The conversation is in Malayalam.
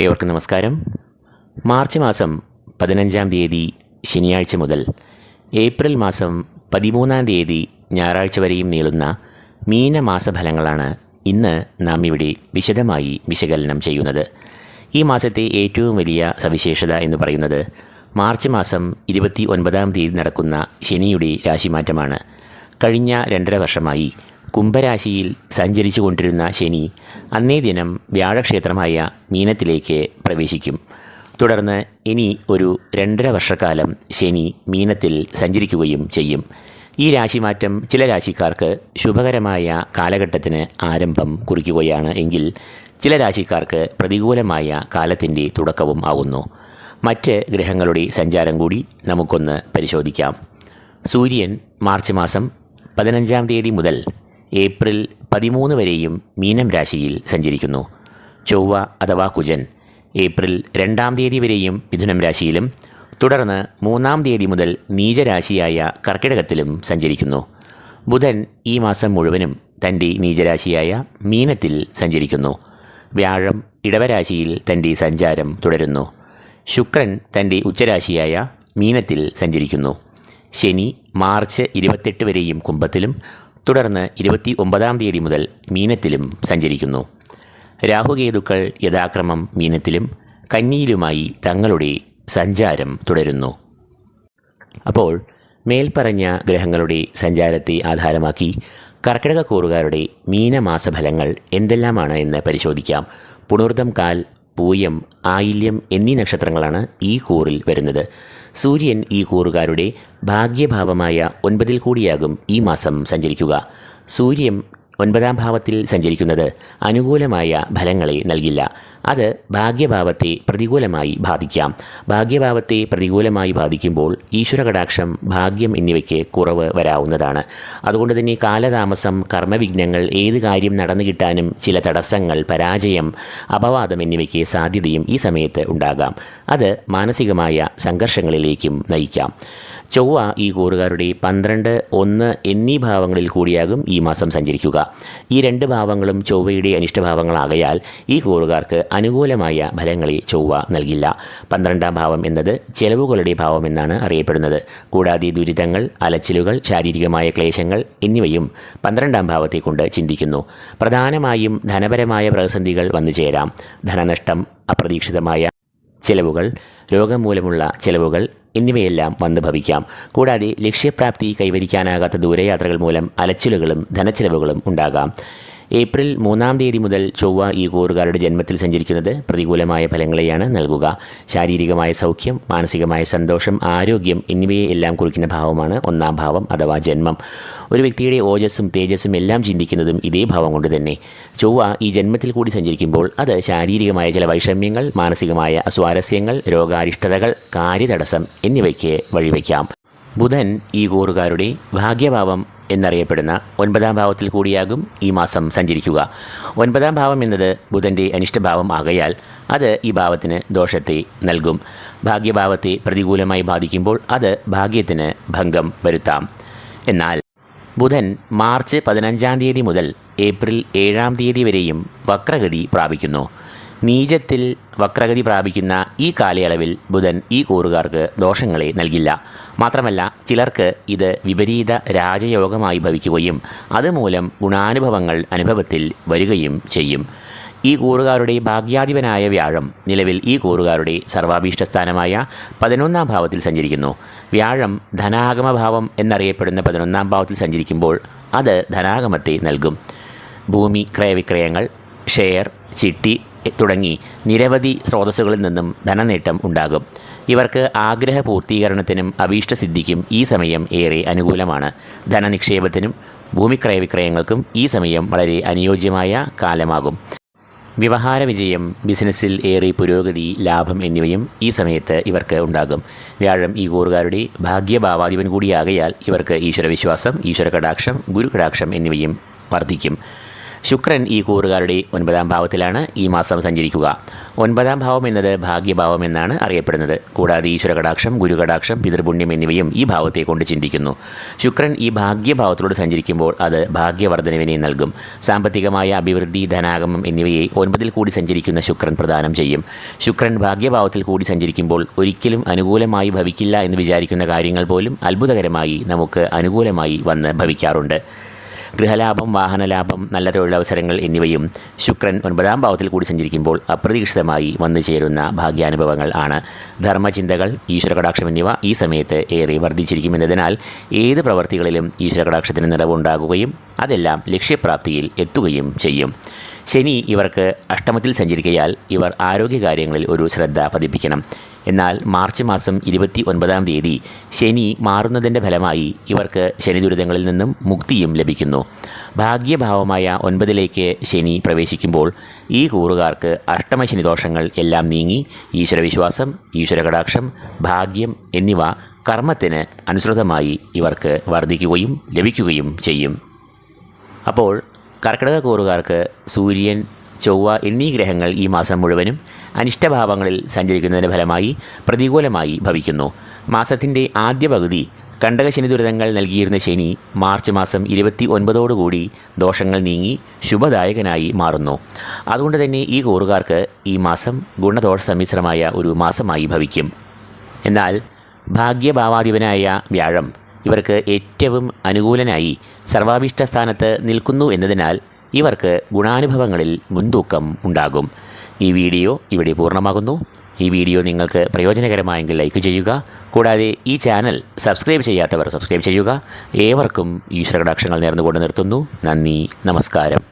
ഏവർക്കും നമസ്കാരം. മാർച്ച് മാസം പതിനഞ്ചാം തീയതി ശനിയാഴ്ച മുതൽ ഏപ്രിൽ മാസം പതിമൂന്നാം തീയതി ഞായറാഴ്ച വരെയും നീളുന്ന മീനമാസ ഫലങ്ങളാണ് ഇന്ന് നാം ഇവിടെ വിശദമായി വിശകലനം ചെയ്യുന്നത്. ഈ മാസത്തെ ഏറ്റവും വലിയ സവിശേഷത എന്ന് പറയുന്നത് മാർച്ച് മാസം ഇരുപത്തി ഒൻപതാം തീയതി നടക്കുന്ന ശനിയുടെ രാശിമാറ്റമാണ്. കഴിഞ്ഞ രണ്ടര വർഷമായി കുംഭരാശിയിൽ സഞ്ചരിച്ചു കൊണ്ടിരുന്ന ശനി അന്നേ ദിനം വ്യാഴക്ഷേത്രമായ മീനത്തിലേക്ക് പ്രവേശിക്കും. തുടർന്ന് ഇനി ഒരു രണ്ടര വർഷക്കാലം ശനി മീനത്തിൽ സഞ്ചരിക്കുകയും ചെയ്യും. ഈ രാശിമാറ്റം ചില രാശിക്കാർക്ക് ശുഭകരമായ കാലഘട്ടത്തിന് ആരംഭം കുറിക്കുകയാണ് എങ്കിൽ ചില രാശിക്കാർക്ക് പ്രതികൂലമായ കാലത്തിന്റെ തുടക്കവും ആകുന്നു മറ്റ് ഗ്രഹങ്ങളുടെ സഞ്ചാരം കൂടി നമുക്കൊന്ന് പരിശോധിക്കാം. സൂര്യൻ മാർച്ച് മാസം പതിനഞ്ചാം തീയതി മുതൽ ഏപ്രിൽ പതിമൂന്ന് വരെയും മീനം രാശിയിൽ സഞ്ചരിക്കുന്നു. ചൊവ്വ അഥവാ കുജൻ. ഏപ്രിൽ രണ്ടാം തീയതി വരെയും മിഥുനം രാശിയിലും തുടർന്ന് മൂന്നാം തീയതി മുതൽ നീചരാശിയായ കർക്കിടകത്തിലും സഞ്ചരിക്കുന്നു. ബുധൻ ഈ മാസം മുഴുവനും തന്റെ നീചരാശിയായ മീനത്തിൽ സഞ്ചരിക്കുന്നു. വ്യാഴം ഇടവരാശിയിൽ തന്റെ സഞ്ചാരം തുടരുന്നു. ശുക്രൻ തന്റെ ഉച്ചരാശിയായ മീനത്തിൽ സഞ്ചരിക്കുന്നു. ശനി മാർച്ച് ഇരുപത്തെട്ട് വരെയും കുംഭത്തിലും തുടർന്ന് ഇരുപത്തി ഒമ്പതാം തീയതി മുതൽ മീനത്തിലും സഞ്ചരിക്കുന്നു. രാഹുകേതുക്കൾ യഥാക്രമം മീനത്തിലും കന്നിയിലുമായി തങ്ങളുടെ സഞ്ചാരം തുടരുന്നു. അപ്പോൾ മേൽപ്പറഞ്ഞ ഗ്രഹങ്ങളുടെ സഞ്ചാരത്തെ ആധാരമാക്കി കർക്കിടക കൂറുകാരുടെ മീനമാസഫലങ്ങൾ എന്തെല്ലാമാണ് എന്ന് പരിശോധിക്കാം. പുണർദം കാൽ പൂയം ആയില്യം എന്നീ നക്ഷത്രങ്ങളാണ് ഈ കൂറിൽ വരുന്നത്. സൂര്യൻ ഈ കൂറുകാരുടെ ഭാഗ്യഭാവമായ ഒൻപതിൽ കൂടിയാകും ഈ മാസം സഞ്ചരിക്കുക. സൂര്യൻ ഒൻപതാം ഭാവത്തിൽ സഞ്ചരിക്കുന്നത് അനുകൂലമായ ഫലങ്ങളെ നൽകില്ല. അത് ഭാഗ്യഭാവത്തെ പ്രതികൂലമായി ബാധിക്കാം. ഭാഗ്യഭാവത്തെ പ്രതികൂലമായി ബാധിക്കുമ്പോൾ ഈശ്വര ഈശ്വരകടാക്ഷം ഭാഗ്യം എന്നിവയ്ക്ക് കുറവ് വരാവുന്നതാണ്. അതുകൊണ്ട് തന്നെ കാലതാമസം കർമ്മവിഘ്നങ്ങൾ ഏത് കാര്യം നടന്നു കിട്ടാനും ചില തടസ്സങ്ങൾ പരാജയം അപവാദം എന്നിവയ്ക്ക് സാധ്യതയും ഈ സമയത്ത് ഉണ്ടാകാം. അത് മാനസികമായ സംഘർഷങ്ങളിലേക്കും നയിക്കാം. ചൊവ്വ ഈ കൂറുകാരുടെ പന്ത്രണ്ട് ഒന്ന് എന്നീ ഭാവങ്ങളിൽ കൂടിയാകും ഈ മാസം സഞ്ചരിക്കുക. ഈ രണ്ട് ഭാവങ്ങളും ചൊവ്വയുടെ അനിഷ്ടഭാവങ്ങളാകയാൽ ഈ കൂറുകാർക്ക് അനുകൂലമായ ഫലങ്ങളെ ചൊവ്വ നൽകില്ല. പന്ത്രണ്ടാം ഭാവം എന്നത് ചെലവുകളുടെ ഭാവം എന്നാണ് അറിയപ്പെടുന്നത്. കൂടാതെ ദുരിതങ്ങൾ അലച്ചിലുകൾ ശാരീരികമായ ക്ലേശങ്ങൾ എന്നിവയും പന്ത്രണ്ടാം ഭാവത്തെക്കൊണ്ട് ചിന്തിക്കുന്നു. പ്രധാനമായും ധനപരമായ പ്രതിസന്ധികൾ വന്നു ചേരാം. ധനനഷ്ടം അപ്രതീക്ഷിതമായ ചെലവുകൾ രോഗം മൂലമുള്ള ചെലവുകൾ എന്നിവയെല്ലാം വന്നു ഭവിക്കാം. കൂടാതെ ലക്ഷ്യപ്രാപ്തി കൈവരിക്കാനാകാത്ത ദൂരയാത്രകൾ മൂലം അലച്ചിലുകളും ധനച്ചെലവുകളും ഉണ്ടാകാം. ഏപ്രിൽ മൂന്നാം തീയതി മുതൽ ചൊവ്വ ഈ കൂറുകാരുടെ ജന്മത്തിൽ സഞ്ചരിക്കുന്നത് പ്രതികൂലമായ ഫലങ്ങളെയാണ് നൽകുക. ശാരീരികമായ സൗഖ്യം മാനസികമായ സന്തോഷം ആരോഗ്യം എന്നിവയെ എല്ലാം കുറിക്കുന്ന ഭാവമാണ് ഒന്നാം ഭാവം അഥവാ ജന്മം. ഒരു വ്യക്തിയുടെ ഓജസ്സും തേജസ്സും എല്ലാം ചിന്തിക്കുന്നതും ഇതേ ഭാവം കൊണ്ട് തന്നെ. ചൊവ്വ ഈ ജന്മത്തിൽ കൂടി സഞ്ചരിക്കുമ്പോൾ അത് ശാരീരികമായ ചില വൈഷമ്യങ്ങൾ മാനസികമായ അസ്വാരസ്യങ്ങൾ രോഗാരിഷ്ടതകൾ കാര്യതടസ്സം എന്നിവയ്ക്ക് വഴിവെക്കാം. ബുധൻ ഈ കൂറുകാരുടെ ഭാഗ്യഭാവം എന്നറിയപ്പെടുന്ന ഒൻപതാം ഭാവത്തിൽ കൂടിയാകും ഈ മാസം സഞ്ചരിക്കുക. ഒൻപതാം ഭാവം എന്നത് ബുധന്റെ അനിഷ്ടഭാവം ആകയാൽ അത് ഈ ഭാവത്തിന് ദോഷത്തെ നൽകും. ഭാഗ്യഭാവത്തെ പ്രതികൂലമായി ബാധിക്കുമ്പോൾ അത് ഭാഗ്യത്തിന് ഭംഗം വരുത്താം. എന്നാൽ ബുധൻ മാർച്ച് പതിനഞ്ചാം തീയതി മുതൽ ഏപ്രിൽ ഏഴാം തീയതി വരെയും വക്രഗതി പ്രാപിക്കുന്നു. നീചത്തിൽ വക്രഗതി പ്രാപിക്കുന്ന ഈ കാലയളവിൽ ബുധൻ ഈ കൂറുകാർക്ക് ദോഷങ്ങളെ നൽകില്ല. മാത്രമല്ല ചിലർക്ക് ഇത് വിപരീത രാജയോഗമായി ഭവിക്കുകയും അതുമൂലം ഗുണാനുഭവങ്ങൾ അനുഭവത്തിൽ വരികയും ചെയ്യും. ഈ കൂറുകാരുടെ ഭാഗ്യാധിപനായ വ്യാഴം നിലവിൽ ഈ കൂറുകാരുടെ സർവാഭീഷ്ടസ്ഥാനമായ പതിനൊന്നാം ഭാവത്തിൽ സഞ്ചരിക്കുന്നു. വ്യാഴം ധനാഗമഭാവം എന്നറിയപ്പെടുന്ന പതിനൊന്നാം ഭാവത്തിൽ സഞ്ചരിക്കുമ്പോൾ അത് ധനാഗമത്തെ നൽകും. ഭൂമി ക്രയവിക്രയങ്ങൾ ഷെയർ ചിട്ടി തുടങ്ങി. നിരവധി സ്രോതസ്സുകളിൽ നിന്നും ധനനേട്ടം ഉണ്ടാകും. ഇവർക്ക് ആഗ്രഹ പൂർത്തീകരണത്തിനും അഭീഷ്ടസിദ്ധിക്കും ഈ സമയം ഏറെ അനുകൂലമാണ്. ധനനിക്ഷേപത്തിനും ഭൂമിക്രയവിക്രയങ്ങൾക്കും ഈ സമയം വളരെ അനുയോജ്യമായ കാലമാകും. വ്യവഹാര വിജയം ബിസിനസ്സിൽ ഏറെ പുരോഗതി ലാഭം എന്നിവയും ഈ സമയത്ത് ഇവർക്ക് ഉണ്ടാകും. വ്യാഴം ഈ കൂറുകാരുടെ ഭാഗ്യഭാവാധിപൻ കൂടിയാകയാൽ ഇവർക്ക് ഈശ്വരവിശ്വാസം ഈശ്വര കടാക്ഷം ഗുരു കടാക്ഷം എന്നിവയും വർദ്ധിക്കും. ശുക്രൻ ഈ കൂറുകാരുടെ ഒൻപതാം ഭാവത്തിലാണ് ഈ മാസം സഞ്ചരിക്കുക. ഒൻപതാം ഭാവം എന്നത് ഭാഗ്യഭാവം എന്നാണ് അറിയപ്പെടുന്നത്. കൂടാതെ ഈശ്വര കടാക്ഷം ഗുരുകടാക്ഷം പിതൃപുണ്യം എന്നിവയും ഈ ഭാവത്തെ കൊണ്ട് ചിന്തിക്കുന്നു. ശുക്രൻ ഈ ഭാഗ്യഭാവത്തിലൂടെ സഞ്ചരിക്കുമ്പോൾ അത് ഭാഗ്യവർദ്ധനവിനെ നൽകും. സാമ്പത്തികമായ അഭിവൃദ്ധി ധനാഗമം എന്നിവയെ ഒൻപതിൽ കൂടി സഞ്ചരിക്കുന്ന ശുക്രൻ പ്രദാനം ചെയ്യും. ശുക്രൻ ഭാഗ്യഭാവത്തിൽ കൂടി സഞ്ചരിക്കുമ്പോൾ ഒരിക്കലും അനുകൂലമായി ഭവിക്കില്ല എന്ന് വിചാരിക്കുന്ന കാര്യങ്ങൾ പോലും അത്ഭുതകരമായി നമുക്ക് അനുകൂലമായി വന്ന് ഭവിക്കാറുണ്ട്. ഗൃഹലാഭം വാഹനലാഭം നല്ല തൊഴിലവസരങ്ങൾ എന്നിവയും ശുക്രൻ ഒൻപതാം ഭാവത്തിൽ കൂടി സഞ്ചരിക്കുമ്പോൾ അപ്രതീക്ഷിതമായി വന്നു ചേരുന്ന ഭാഗ്യാനുഭവങ്ങൾ ആണ്. ധർമ്മചിന്തകൾ ഈശ്വരകടാക്ഷം എന്നിവ ഈ സമയത്ത് ഏറെ വർദ്ധിച്ചിരിക്കുമെന്നതിനാൽ ഏത് പ്രവർത്തികളിലും ഈശ്വരകടാക്ഷത്തിന് നിറവുണ്ടാകുകയും അതെല്ലാം ലക്ഷ്യപ്രാപ്തിയിൽ എത്തുകയും ചെയ്യും. ശനി ഇവർക്ക് അഷ്ടമത്തിൽ സഞ്ചരിക്കയാൽ ഇവർ ആരോഗ്യകാര്യങ്ങളിൽ ഒരു ശ്രദ്ധ പതിപ്പിക്കണം. എന്നാൽ മാർച്ച് മാസം ഇരുപത്തി ഒൻപതാം തീയതി ശനി മാറുന്നതിന്റെ ഫലമായി ഇവർക്ക് ശനി ദുരിതങ്ങളിൽ നിന്നും മുക്തിയും ലഭിക്കുന്നു. ഭാഗ്യഭാവമായ ഒൻപതിലേക്ക് ശനി പ്രവേശിക്കുമ്പോൾ ഈ കൂറുകാർക്ക് അഷ്ടമശനി ദോഷങ്ങൾ എല്ലാം നീങ്ങി ഈശ്വരവിശ്വാസം ഈശ്വരകടാക്ഷം ഭാഗ്യം എന്നിവ കർമ്മത്തിന് അനുസൃതമായി ഇവർക്ക് വർദ്ധിക്കുകയും ലഭിക്കുകയും ചെയ്യും. അപ്പോൾ കർക്കിടക കൂറുകാർക്ക് സൂര്യൻ ചൊവ്വ എന്നീ ഗ്രഹങ്ങൾ ഈ മാസം മുഴുവനും അനിഷ്ടഭാവങ്ങളിൽ സഞ്ചരിക്കുന്നതിന്റെ ഫലമായി പ്രതികൂലമായി ഭവിക്കുന്നു. മാസത്തിന്റെ ആദ്യ പകുതി കണ്ടകശനി ദുരിതങ്ങൾ നൽകിയിരുന്ന ശനി മാർച്ച് മാസം ഇരുപത്തി ഒൻപതോടുകൂടി ദോഷങ്ങൾ നീങ്ങി ശുഭദായകനായി മാറുന്നു. അതുകൊണ്ട് തന്നെ ഈ കൂറുകാർക്ക് ഈ മാസം ഗുണദോഷ സമ്മിശ്രമായ ഒരു മാസമായി ഭവിക്കും. എന്നാൽ ഭാഗ്യഭാവാധിപനായ വ്യാഴം ഇവർക്ക് ഏറ്റവും അനുകൂലനായി സർവാഭീഷ്ട സ്ഥാനത്ത് നിൽക്കുന്നു എന്നതിനാൽ ഇവർക്ക് ഗുണാനുഭവങ്ങളിൽ മുൻതൂക്കം ഉണ്ടാകും. ഈ വീഡിയോ ഇവിടെ പൂർണമാകുന്നു. ഈ വീഡിയോ നിങ്ങൾക്ക് പ്രയോജനകരമായെങ്കിൽ ലൈക്ക് ചെയ്യുക. കൂടാതെ ഈ ചാനൽ സബ്സ്ക്രൈബ് ചെയ്യാത്തവർ സബ്സ്ക്രൈബ് ചെയ്യുക. ഏവർക്കും ഈശ്വരകടാക്ഷങ്ങൾ നേർന്നുകൊണ്ട് നിർത്തുന്നു. നന്ദി നമസ്കാരം.